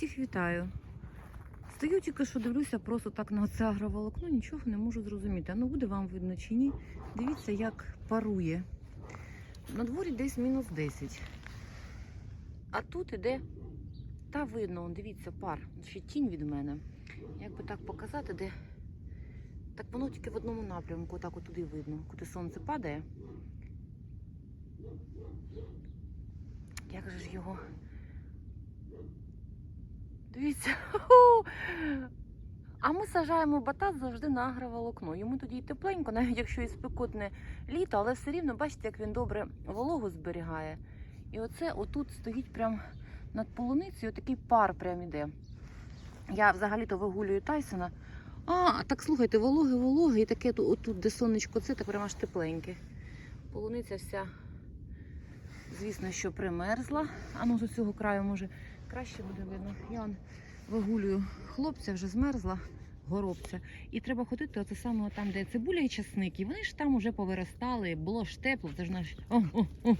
Всіх вітаю. Стою тільки що дивлюся просто так на це агроволокно, нічого не можу зрозуміти. Ну буде вам видно чи ні. Дивіться, як парує. На дворі десь мінус 10. А тут іде, та видно, он, дивіться, пар. Ще тінь від мене. Як би так показати, де. Так воно тільки в одному напрямку, так от туди видно, куди сонце падає. Як же ж його? Дивіться. А ми сажаємо батат завжди на агроволокно. Йому тоді й тепленько, навіть якщо і спекотне літо, але все рівно бачите, як він добре вологу зберігає. І оце отут стоїть прям над полуницею, такий пар прям іде. Я взагалі-то вигулюю Тайсона. А, так слухайте, вологе, вологе, і таке ту- отут, де сонечко, це так прямо аж тепленьке. Полуниця вся, звісно, що примерзла. А ну з цього краю може краще буде видно. Я вигулюю хлопця, вже змерзла, горобця. І треба ходити оце саме там, де цибуля і часник. І вони ж там уже повиростали, було ж тепло, це ж наш. О, о, о.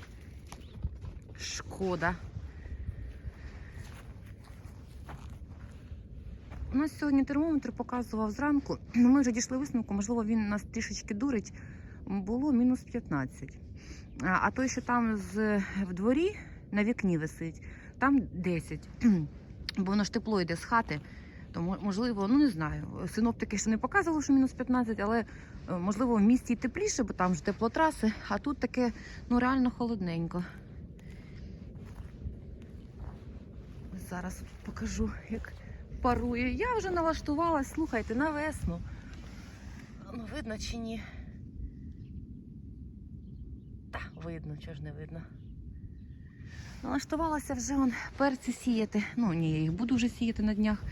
Шкода. У нас сьогодні термометр показував зранку. Ну, Ми вже дійшли висновку, можливо, він нас трішечки дурить. Було мінус 15. А, той, що там в дворі на вікні висить, там 10. Бо воно ж тепло йде з хати. То можливо, ну не знаю. Синоптики ще не показували, що мінус 15, але е, можливо в місті тепліше, бо там ж теплотраси, а тут таке ну реально холодненько. Зараз покажу, як парує. Я вже налаштувалась, слухайте, на весну. Ну, видно чи ні? Та, видно, чого ж не видно. Налаштувалася вже он перці сіяти. Ну ні, я їх буду вже сіяти на днях.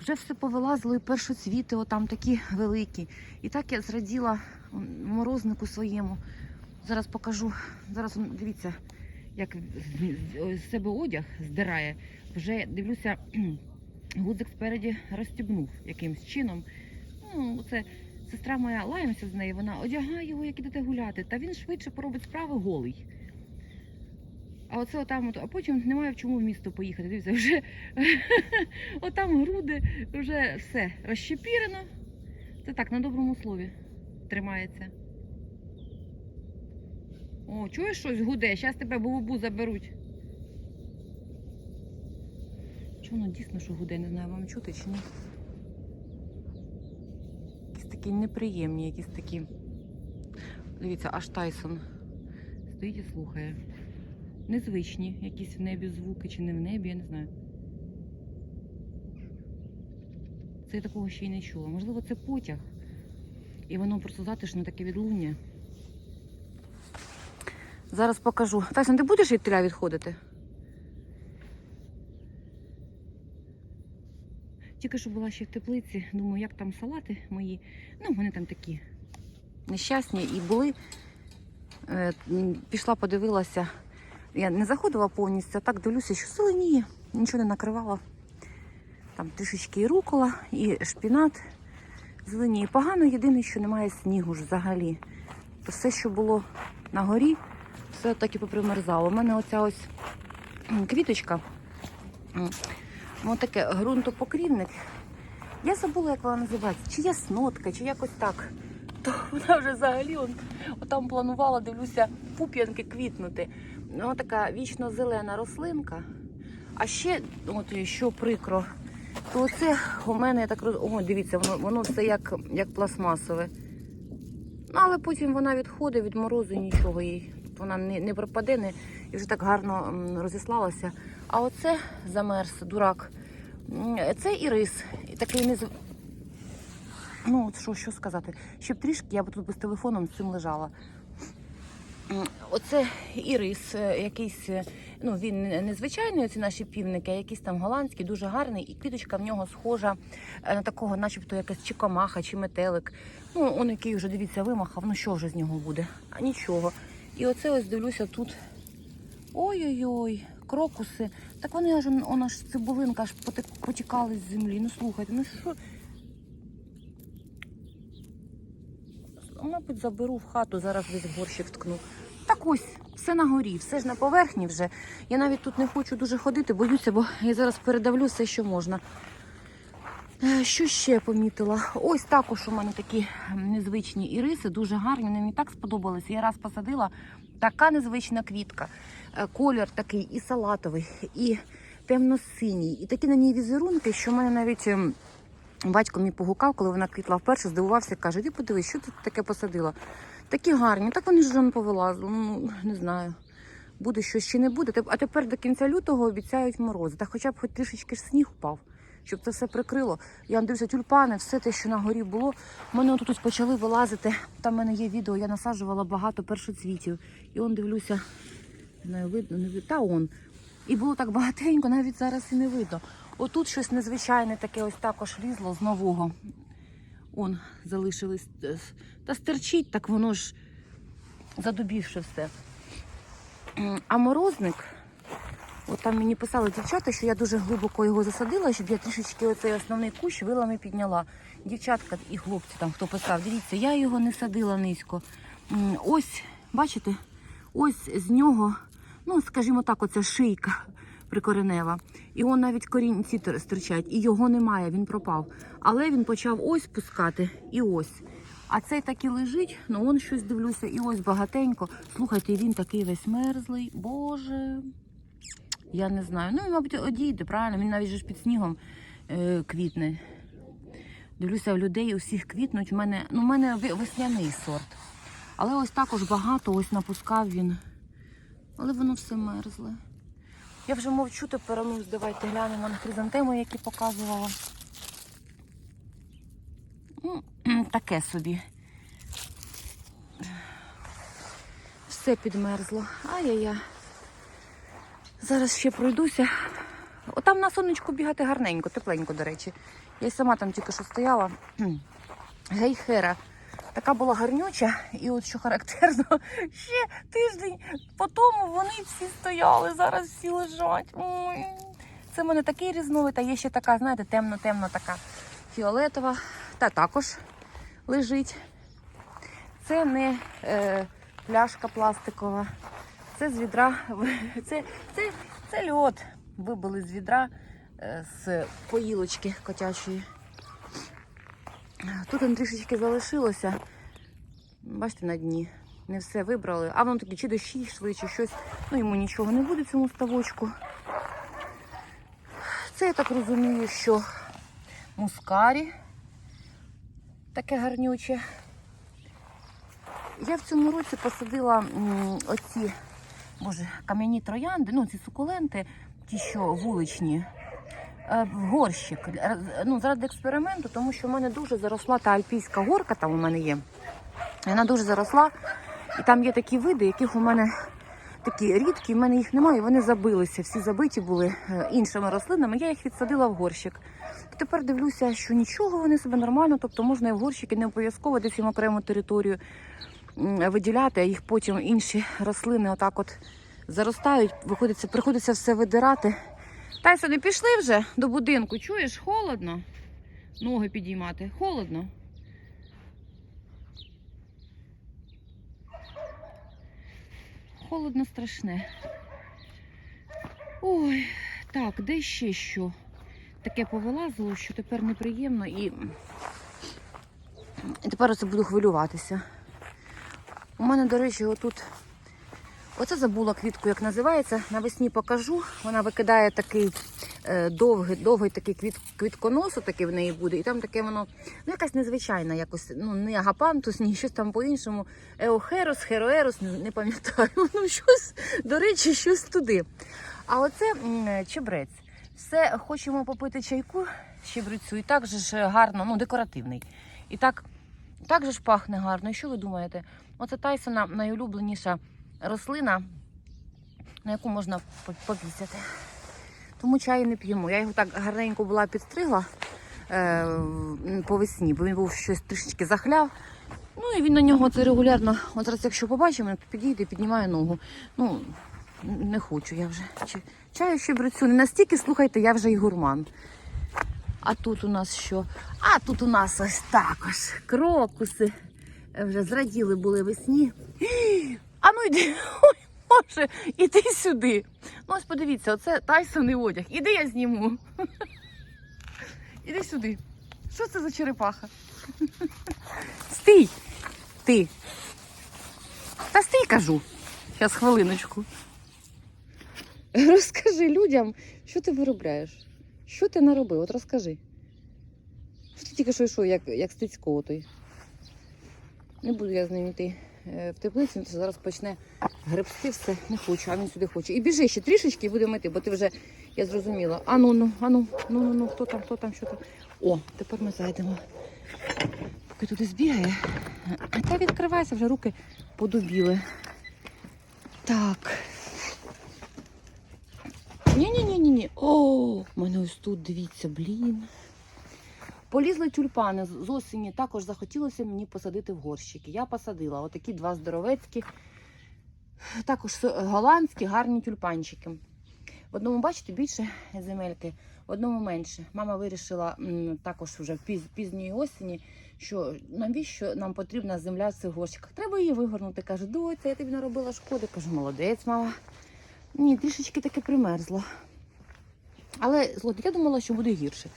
Вже все повилазило і першоцвіти, отам такі великі. І так я зраділа морознику своєму. Зараз покажу. Зараз дивіться, як з- себе одяг здирає. Вже дивлюся, гудзик спереді розстібнув якимсь чином. Ну, це сестра моя лаємося з нею, вона одягає його, як ідете гуляти, та він швидше поробить справи голий. А оце отам, от, а потім немає в чому в місто поїхати. Дивіться, вже отам груди, вже все розщепірено. Це так, на доброму слові тримається. О, чуєш щось гуде? Зараз тебе бубу заберуть. Чому воно дійсно, що гуде, не знаю, вам чути чи ні. Якісь такі неприємні, якісь такі. Дивіться, аж Тайсон стоїть і слухає. Незвичні якісь в небі звуки чи не в небі, я не знаю. Це я такого ще й не чула. Можливо, це потяг. І воно просто затишне таке відлуння. Зараз покажу. Тайсон, ти будеш від теля відходити? Тільки що була ще в теплиці, думаю, як там салати мої. Ну, вони там такі нещасні і були. Е, Пішла, подивилася. Я не заходила повністю, а так дивлюся, що зеленіє, нічого не накривала. Там трішечки і рукола, і шпінат зеленіє. Погано єдине, що немає снігу ж взагалі. То все, що було на горі, все так і попримерзало. У мене оця ось квіточка. м, Воно таке ґрунтопокрівник. Я забула, як вона називається, чи яснотка, чи якось так. То вона вже взагалі он, отам планувала, дивлюся, пуп'янки квітнути. Вона така вічно зелена рослинка. А ще, от що прикро, то оце у мене я так роз... О, дивіться, воно, воно все як, як пластмасове. Ну, але потім вона відходить від морозу, нічого їй. Вона не, не пропаде не, і вже так гарно розіслалася. А оце замерз, дурак. Це. І такий не Ну, от що, що сказати? Щоб трішки я б тут без телефоном з цим лежала. Оце ірис, е, якийсь, е, ну він не- незвичайний, оці наші півники, а якийсь там голландський, дуже гарний, і квіточка в нього схожа е, на такого, начебто якась чи комаха, чи метелик. Ну, он який вже, дивіться, вимахав, ну що вже з нього буде? А нічого. І оце ось дивлюся тут. Ой-ой-ой, крокуси. Так вони аж вона ж цибулинка аж потек- потікали з землі. Ну слухайте, ну що. Мабуть, заберу в хату, зараз весь горщик ткну. Так ось, все на горі, все ж на поверхні вже. Я навіть тут не хочу дуже ходити, боюся, бо я зараз передавлю все, що можна. Е, Що ще помітила? Ось також у мене такі незвичні іриси, дуже гарні. Вони мені так сподобалися. Я раз посадила така незвична квітка. Е, Колір такий і салатовий, і темно-синій. І такі на ній візерунки, що в мене навіть ем, батько мій погукав, коли вона квітла вперше, здивувався, каже: Іди подивись, що ти таке посадила. Такі гарні, так вони ж не повилазили. Ну, не знаю. Буде щось чи не буде. А тепер до кінця лютого обіцяють морози. Та хоча б хоч трішечки ж сніг впав, щоб це все прикрило. Я дивлюся, тюльпани, все те, що на горі було. У мене тут почали вилазити. Там в мене є відео, я насаджувала багато першоцвітів. І он дивлюся, не видно, не видно. Та он. І було так багатенько, навіть зараз і не видно. Отут щось незвичайне таке ось також лізло з нового. Он залишились. е, Та стерчить, так воно ж задубівши все. А морозник, от там мені писали дівчата, що я дуже глибоко його засадила, щоб я трішечки оцей основний кущ вилами підняла. Дівчатка і хлопці там, хто писав, дивіться, я його не садила низько. Ось, бачите, ось з нього, ну, скажімо так, оця шийка прикоренева. І он навіть корінці стирчать, і його немає, він пропав. Але він почав ось пускати і ось. А цей так і лежить, ну он щось дивлюся, і ось багатенько. Слухайте, він такий весь мерзлий. Боже. Я не знаю. Ну, він, мабуть, одійде, правильно, він навіть ж під снігом е, квітне. Дивлюся, в людей усіх квітнуть. У мене, ну, у мене весняний сорт. Але ось також багато ось напускав він. Але воно все мерзле. Я вже мовчу тепер, а ну давайте глянемо на хризантеми, які показувала. Ну, таке собі. Все підмерзло. Ай-яй-яй. Зараз ще пройдуся. Отам на сонечку бігати гарненько, тепленько, до речі. Я й сама там тільки що стояла. Гейхера. Така була гарнюча, і от що характерно, ще тиждень по тому вони всі стояли, зараз всі лежать. Ой. Це в мене такий різновид, а є ще така, знаєте, темно-темно така фіолетова. Та також лежить. Це не е, пляшка пластикова, це з відра. Це, це, це льод. Вибили з відра е, з поїлочки котячої. Тут он трішечки залишилося. Бачите, на дні. Не все вибрали. А воно такі чи дощі йшли, чи щось. Ну, йому нічого не буде цьому ставочку. Це я так розумію, що мускарі таке гарнюче. Я в цьому році посадила оці, боже, кам'яні троянди, ну ці сукуленти, ті, що вуличні, в горщик. Е, Ну, заради експерименту, тому що в мене дуже заросла та альпійська горка, там у мене є. Вона дуже заросла. І там є такі види, яких у мене такі рідкі, в мене їх немає, вони забилися, всі забиті були е, іншими рослинами. Я їх відсадила в горщик. Тепер дивлюся, що нічого, вони себе нормально, тобто можна і в горщики, не обов'язково десь їм окрему територію виділяти, а їх потім інші рослини отак от заростають, виходиться, приходиться все видирати. Тайсон, не пішли вже до будинку, чуєш, холодно. Ноги підіймати. Холодно. Холодно страшне. Ой, так, де ще що? Таке повилазило, що тепер неприємно і, і тепер оце буду хвилюватися. У мене, до речі, отут. Оце забула квітку, як називається. Навесні покажу. Вона викидає такий е, довгий, довгий такий квіт, квітконосу, такий в неї буде. І там таке воно, ну якась незвичайна, якось, ну не агапантус, ні щось там по-іншому. Еохерос, хероерос, не, пам'ятаю. Ну, щось, до речі, щось туди. А оце чебрець. Все хочемо попити чайку з і так же ж гарно, ну, декоративний. І так, так же ж пахне гарно. І що ви думаєте? Оце Тайсона найулюбленіша рослина, на яку можна по- попісяти. Тому чаю не п'ємо. Я його так гарненько була підстригла е, по весні, бо він був щось трішечки захляв. Ну і він на нього це регулярно. От зараз, якщо побачимо, то підійде і піднімає ногу. Ну, не хочу я вже. Чаю ще брецю. Не настільки, слухайте, я вже й гурман. А тут у нас що? А тут у нас ось також крокуси. Вже зраділи були весні. А ну йди, ой, Боже, іди сюди. Ну ось подивіться, оце Тайсоний одяг. Іди я зніму. Іди сюди. Що це за черепаха? Стій! Ти. Та стій, кажу. Зараз хвилиночку. Розкажи людям, що ти виробляєш? Що ти наробив? От розкажи. Що ти тільки що йшов, як, як Стецько той. Не буду я з ним йти в теплицю, він зараз почне гребсти все. Не хочу, а він сюди хоче. І біжи ще трішечки і будемо йти, бо ти вже, я зрозуміла. А ну, ну, а ну, ну, ну, ну, хто там, хто там, що там. О, тепер ми зайдемо. Поки туди збігає. А та відкривайся, вже руки подубіли. Так. Ні-ні-ні-ні. О, в мене ось тут, дивіться, блін. Полізли тюльпани з осені. Також захотілося мені посадити в горщики. Я посадила отакі два здоровецькі, також голландські гарні тюльпанчики. В одному, бачите, більше земельки, в одному менше. Мама вирішила також вже в піз, пізньої осені, що навіщо нам потрібна земля в цих горщиках. Треба її вигорнути. Каже, доця, я тобі наробила шкоди. Кажу, молодець, мама. Ні, трішечки таки примерзло. Але злоти, я думала, що буде гірше.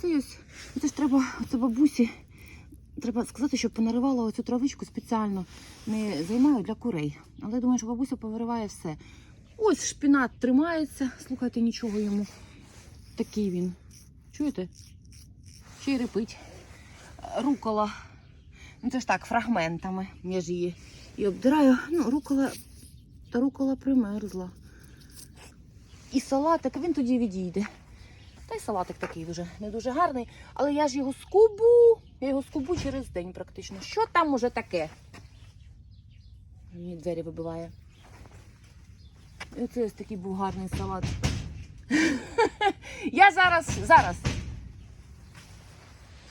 Це ось, це ж треба, оце бабусі, треба сказати, щоб понаривала оцю травичку спеціально. Не займаю для курей. Але я думаю, що бабуся повириває все. Ось шпінат тримається, слухайте, нічого йому. Такий він. Чуєте? Ще й репить. Рукола. Ну це ж так, фрагментами. Я і обдираю. Ну, рукола, та рукола примерзла. І салатик, він тоді відійде. Та й салатик такий вже не дуже гарний, але я ж його скубу. Я його скубу через день практично. Що там уже таке? Мені двері вибиває. І оце ось такий був гарний салат. Я зараз, зараз.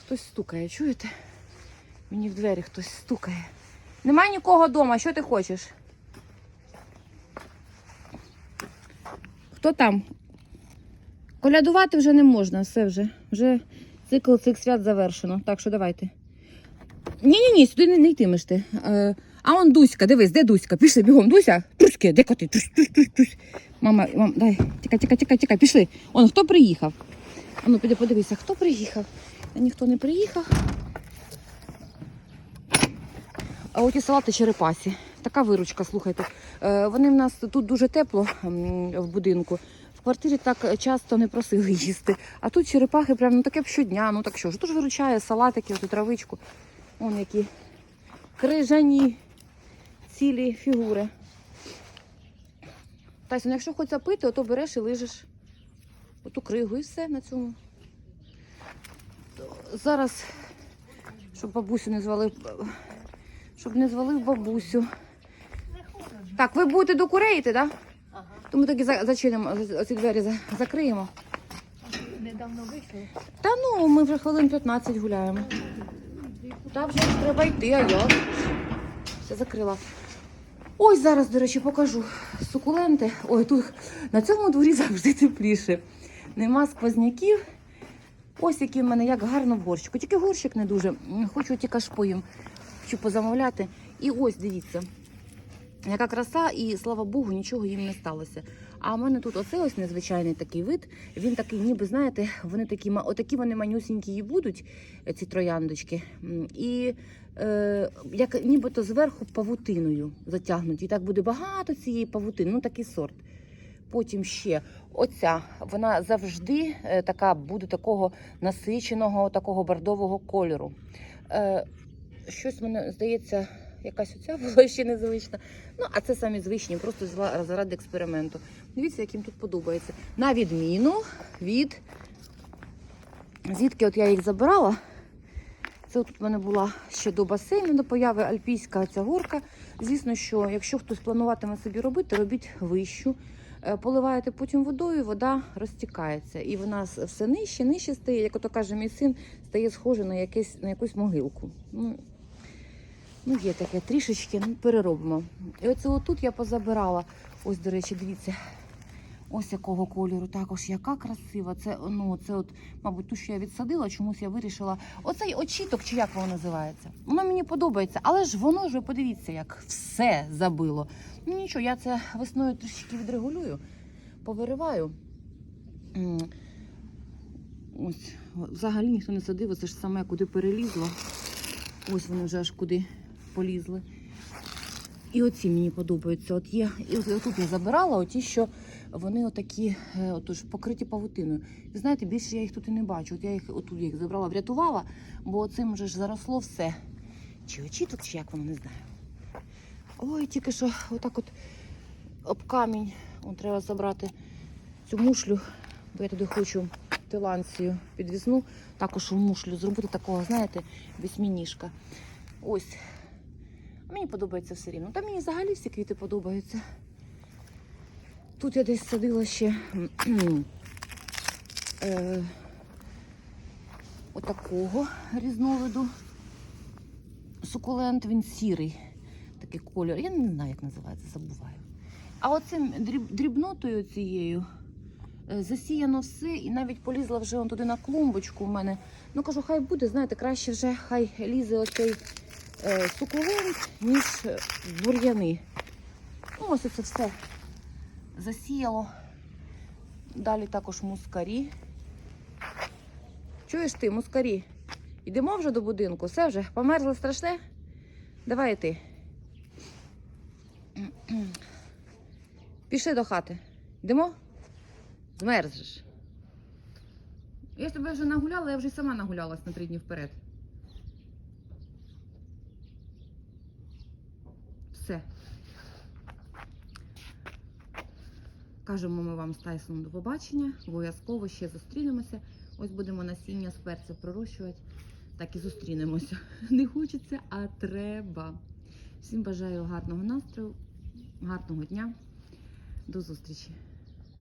Хтось стукає, чуєте? Мені в двері хтось стукає. Немає нікого вдома, що ти хочеш? Хто там? Колядувати вже не можна, все вже. Вже цикл цих свят завершено. Так що давайте. Ні-ні, ні, сюди не, не йтимеш ти. Е, а он Дуська, дивись, де Дуська? Пішли бігом, Дуся. Туське, де коти? Тусь, тусь, тусь, тусь. Мама, мам, дай, тікай, тікай, тікай, тікай, пішли. Он хто приїхав? А ну піди подивися, хто приїхав? Ніхто не приїхав. А оті салати черепасі. Така виручка, слухайте. Е, вони в нас тут дуже тепло в будинку. Квартирі так часто не просили їсти. А тут черепахи прям ну таке б щодня. Ну так що ж, дуже виручає салатики, оту травичку. Вон які крижані цілі фігури. Тайсон, якщо хочеться пити, то береш і лижеш оту кригу і все на цьому. Зараз, щоб бабусю не звалив, щоб не звалив бабусю. Так, ви будете до курей йти, так? Да? Тому за- зачинимо, ці двері закриємо. Недавно вийшли. Та ну, ми вже хвилин 15 гуляємо. Та вже треба йти, а я все закрила. Ось зараз, до речі, покажу сукуленти. Ой, тут на цьому дворі завжди тепліше. Нема сквозняків. Ось який в мене як гарно в горщику. Тільки горщик не дуже. Хочу ті кашпо їм хочу позамовляти. І ось дивіться. Яка краса, і слава Богу, нічого їм не сталося. А в мене тут оце ось незвичайний такий вид. Він такий, ніби знаєте, вони такі отакі вони манюсінькі і будуть, е, ці трояндочки. І е, як нібито зверху павутиною затягнуті. І так буде багато цієї павутини, ну такий сорт. Потім ще оця, вона завжди е, така буде такого насиченого, такого бордового кольору. Е, щось мене здається, якась оця була ще незвична. Ну, а це самі звичні, просто заради експерименту. Дивіться, як їм тут подобається. На відміну від звідки от я їх забирала. Це тут в мене була ще до басейну, до появи альпійська ця горка. Звісно, що якщо хтось плануватиме собі робити, робіть вищу. Е, Поливаєте потім водою, вода розтікається. І вона все нижче, нижче стає, як ото каже мій син, стає схоже на, якесь, на якусь могилку. Ну, є таке трішечки, ну, переробимо. І оце отут я позабирала. Ось, до речі, дивіться. Ось якого кольору. Також яка красива. Це, ну, це от, мабуть, ту, що я відсадила, чомусь я вирішила. Оцей очіток, чи як воно називається. Воно мені подобається, але ж воно ж ви подивіться, як все забило. Ну нічого, я це весною трішки відрегулюю, повириваю. Ось, взагалі ніхто не садив, це ж саме куди перелізло. Ось вони вже аж куди полізли. І оці мені подобаються. От є, і от, отут я забирала, оті, що вони отакі, е, отож, покриті павутиною. Ви знаєте, більше я їх тут і не бачу. От я їх отут їх забрала, врятувала, бо цим вже ж заросло все. Чи очіток, чи як воно не знаю. Ой, тільки що отак от об камінь. От треба забрати цю мушлю, бо я туди хочу тиланцію підвісну, також у мушлю зробити такого, знаєте, вісьмініжка. Ось. Мені подобається все рівно. Та мені взагалі всі квіти подобаються. Тут я десь садила ще е, отакого різновиду. Сукулент, він сірий, такий кольор. Я не знаю, як називається, забуваю. А оцим дріб, дрібнотою цією е, засіяно все, і навіть полізла вже он туди на клумбочку у мене. Ну кажу, хай буде, знаєте, краще вже хай лізе оцей сукулент, ніж е, бур'яни. Ну, ось це все засіяло. Далі також мускарі. Чуєш ти, мускарі? Йдемо вже до будинку, все вже, померзло страшне? Давай ти. Пішли до хати. Йдемо? Змерзеш. Я тебе вже нагуляла, я вже сама нагулялась на три дні вперед. Все. Кажемо ми вам з Тайсоном до побачення. Обов'язково ще зустрінемося. Ось будемо насіння з перця пророщувати. Так і зустрінемося. Не хочеться, а треба. Всім бажаю гарного настрою, гарного дня. До зустрічі!